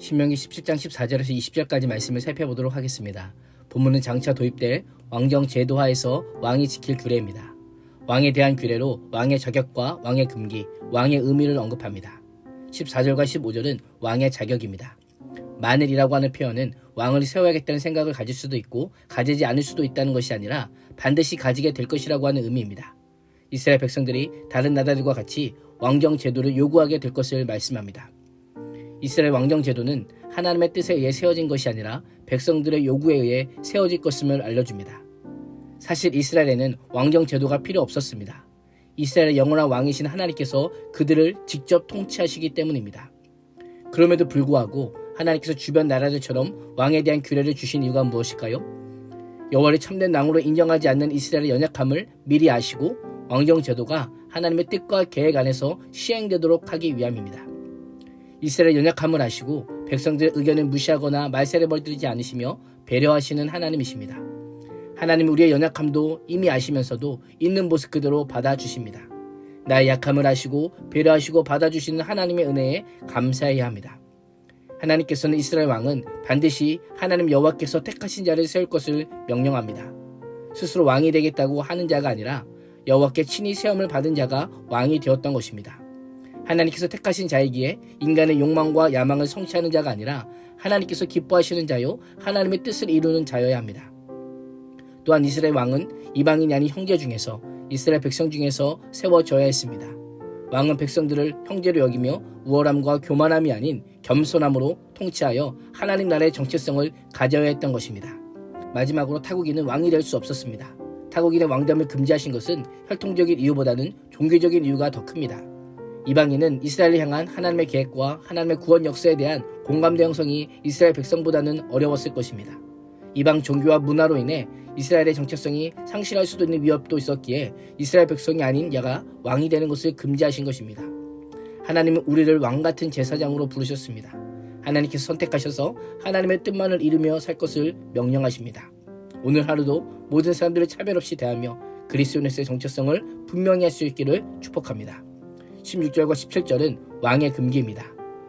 신명기 17장 14절에서 20절까지 말씀을 살펴보도록 하겠습니다. 본문은 장차 도입될 왕정 제도하에서 왕이 지킬 규례입니다. 왕에 대한 규례로 왕의 자격과 왕의 금기, 왕의 의미를 언급합니다. 14절과 15절은 왕의 자격입니다. 만일이라고 하는 표현은 왕을 세워야겠다는 생각을 가질 수도 있고 가지지 않을 수도 있다는 것이 아니라 반드시 가지게 될 것이라고 하는 의미입니다. 이스라엘 백성들이 다른 나라들과 같이 왕정 제도를 요구하게 될 것을 말씀합니다. 이스라엘 왕정 제도는 하나님의 뜻에 의해 세워진 것이 아니라 백성들의 요구에 의해 세워질 것임을 알려줍니다. 사실 이스라엘에는 왕정 제도가 필요 없었습니다. 이스라엘의 영원한 왕이신 하나님께서 그들을 직접 통치하시기 때문입니다. 그럼에도 불구하고 하나님께서 주변 나라들처럼 왕에 대한 규례를 주신 이유가 무엇일까요? 여호와를 참된 왕으로 인정하지 않는 이스라엘의 연약함을 미리 아시고 왕정 제도가 하나님의 뜻과 계획 안에서 시행되도록 하기 위함입니다. 이스라엘의 연약함을 아시고 백성들의 의견을 무시하거나 말세를 벌들이지 않으시며 배려하시는 하나님이십니다. 하나님은 우리의 연약함도 이미 아시면서도 있는 모습 그대로 받아주십니다. 나의 약함을 아시고 배려하시고 받아주시는 하나님의 은혜에 감사해야 합니다. 하나님께서는 이스라엘 왕은 반드시 하나님 여호와께서 택하신 자를 세울 것을 명령합니다. 스스로 왕이 되겠다고 하는 자가 아니라 여호와께 친히 세움을 받은 자가 왕이 되었던 것입니다. 하나님께서 택하신 자이기에 인간의 욕망과 야망을 성취하는 자가 아니라 하나님께서 기뻐하시는 자요 하나님의 뜻을 이루는 자여야 합니다. 또한 이스라엘 왕은 이방인이 아닌 형제 중에서 이스라엘 백성 중에서 세워져야 했습니다. 왕은 백성들을 형제로 여기며 우월함과 교만함이 아닌 겸손함으로 통치하여 하나님 나라의 정체성을 가져야 했던 것입니다. 마지막으로 타국인은 왕이 될 수 없었습니다. 타국인의 왕담을 금지하신 것은 혈통적인 이유보다는 종교적인 이유가 더 큽니다. 이방인은 이스라엘을 향한 하나님의 계획과 하나님의 구원 역사에 대한 공감대 형성이 이스라엘 백성보다는 어려웠을 것입니다. 이방 종교와 문화로 인해 이스라엘의 정체성이 상실할 수도 있는 위협도 있었기에 이스라엘 백성이 아닌 야가 왕이 되는 것을 금지하신 것입니다. 하나님은 우리를 왕 같은 제사장으로 부르셨습니다. 하나님께서 선택하셔서 하나님의 뜻만을 이루며 살 것을 명령하십니다. 오늘 하루도 모든 사람들을 차별 없이 대하며 그리스도인의 정체성을 분명히 할 수 있기를 축복합니다. 16절과 17절은 왕의 금기입니다.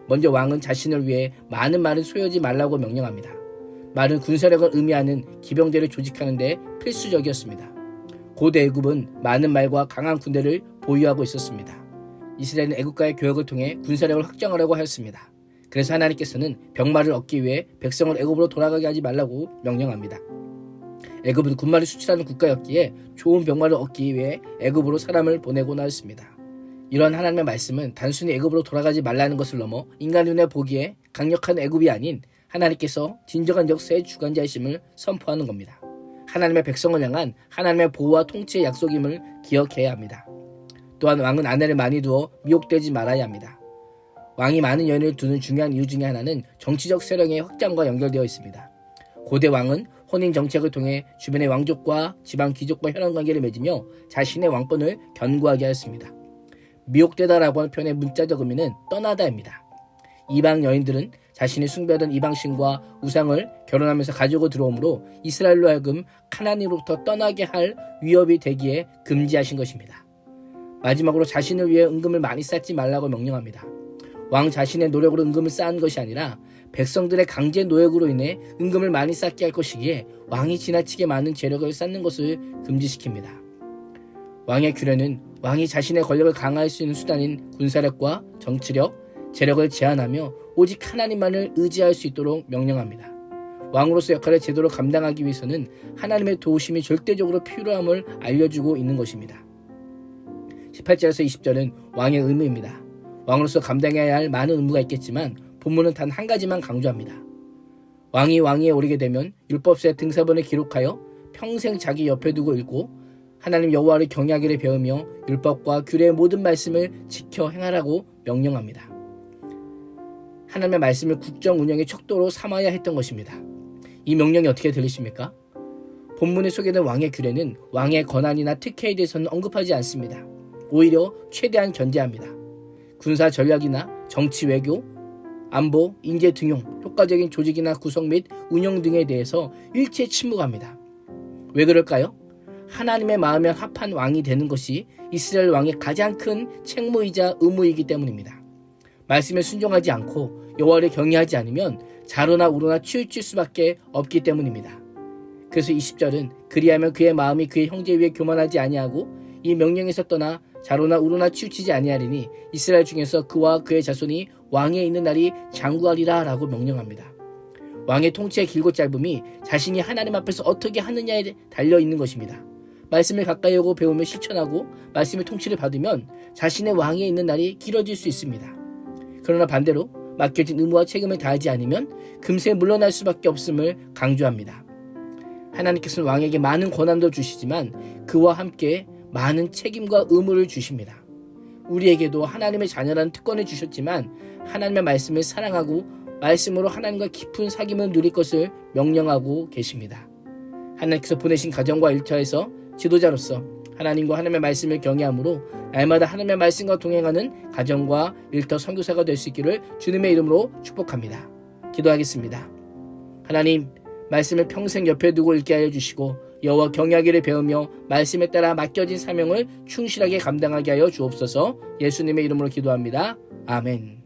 먼저 왕은 자신을 위해 많은 말을 소유하지 말라고 명령합니다. 말은 군사력을 의미하는 기병대를 조직하는데 필수적이었습니다. 고대 애굽은 많은 말과 강한 군대를 보유하고 있었습니다. 이스라엘은 애국과의 교역을 통해 군사력을 확장하려고 하였습니다. 그래서 하나님께서는 병마를 얻기 위해 백성을 애굽으로 돌아가게 하지 말라고 명령합니다. 애굽은 군마를 수출하는 국가였기에 좋은 병마를 얻기 위해 애굽으로 사람을 보내고 나였습니다. 이러한 하나님의 말씀은 단순히 애굽으로 돌아가지 말라는 것을 넘어 인간 눈에 보기에 강력한 애굽이 아닌 하나님께서 진정한 역사의 주관자이심을 선포하는 겁니다. 하나님의 백성을 향한 하나님의 보호와 통치의 약속임을 기억해야 합니다. 또한 왕은 아내를 많이 두어 미혹되지 말아야 합니다. 왕이 많은 연인을 두는 중요한 이유 중에 하나는 정치적 세력의 확장과 연결되어 있습니다. 고대 왕은 혼인 정책을 통해 주변의 왕족과 지방 귀족과 혈연 관계를 맺으며 자신의 왕권을 견고하게 하였습니다. 미혹되다라고 하는 표현의 문자적 의미는 떠나다입니다. 이방 여인들은 자신이 숭배하던 이방 신과 우상을 결혼하면서 가지고 들어오므로 이스라엘로 하여금 카나니로부터 떠나게 할 위협이 되기에 금지하신 것입니다. 마지막으로 자신을 위해 은금을 많이 쌓지 말라고 명령합니다. 왕 자신의 노력으로 은금을 쌓은 것이 아니라 백성들의 강제 노역으로 인해 은금을 많이 쌓게 할 것이기에 왕이 지나치게 많은 재력을 쌓는 것을 금지시킵니다. 왕의 규례는 왕이 자신의 권력을 강화할 수 있는 수단인 군사력과 정치력, 재력을 제한하며 오직 하나님만을 의지할 수 있도록 명령합니다. 왕으로서 역할을 제대로 감당하기 위해서는 하나님의 도우심이 절대적으로 필요함을 알려주고 있는 것입니다. 18절에서 20절은 왕의 의무입니다. 왕으로서 감당해야 할 많은 의무가 있겠지만 본문은 단 한 가지만 강조합니다. 왕이 왕위에 오르게 되면 율법서의 등사본을 기록하여 평생 자기 옆에 두고 읽고 하나님 여호와를 경외하기를 배우며 율법과 규례의 모든 말씀을 지켜 행하라고 명령합니다. 하나님의 말씀을 국정 운영의 척도로 삼아야 했던 것입니다. 이 명령이 어떻게 들리십니까? 본문에 소개된 왕의 규례는 왕의 권한이나 특혜에 대해서는 언급하지 않습니다. 오히려 최대한 견제합니다. 군사 전략이나 정치 외교, 안보, 인재 등용, 효과적인 조직이나 구성 및 운영 등에 대해서 일체 침묵합니다. 왜 그럴까요? 하나님의 마음에 합한 왕이 되는 것이 이스라엘 왕의 가장 큰 책무이자 의무이기 때문입니다. 말씀에 순종하지 않고 여호와를 경외하지 않으면 자로나 우로나 치우칠 수밖에 없기 때문입니다. 그래서 20절은 그리하면 그의 마음이 그의 형제 위에 교만하지 아니하고 이 명령에서 떠나 자로나 우로나 치우치지 아니하리니 이스라엘 중에서 그와 그의 자손이 왕에 있는 날이 장구하리라 라고 명령합니다. 왕의 통치의 길고 짧음이 자신이 하나님 앞에서 어떻게 하느냐에 달려 있는 것입니다. 말씀을 가까이 오고 배우며 실천하고 말씀의 통치를 받으면 자신의 왕에 있는 날이 길어질 수 있습니다. 그러나 반대로 맡겨진 의무와 책임을 다하지 않으면 금세 물러날 수밖에 없음을 강조합니다. 하나님께서는 왕에게 많은 권한도 주시지만 그와 함께 많은 책임과 의무를 주십니다. 우리에게도 하나님의 자녀라는 특권을 주셨지만 하나님의 말씀을 사랑하고 말씀으로 하나님과 깊은 사귐을 누릴 것을 명령하고 계십니다. 하나님께서 보내신 가정과 일터에서 지도자로서 하나님과 하나님의 말씀을 경외함으로 날마다 하나님의 말씀과 동행하는 가정과 일터 선교사가 될 수 있기를 주님의 이름으로 축복합니다. 기도하겠습니다. 하나님, 말씀을 평생 옆에 두고 읽게 하여 주시고 여호와 경외하기를 배우며 말씀에 따라 맡겨진 사명을 충실하게 감당하게 하여 주옵소서. 예수님의 이름으로 기도합니다. 아멘.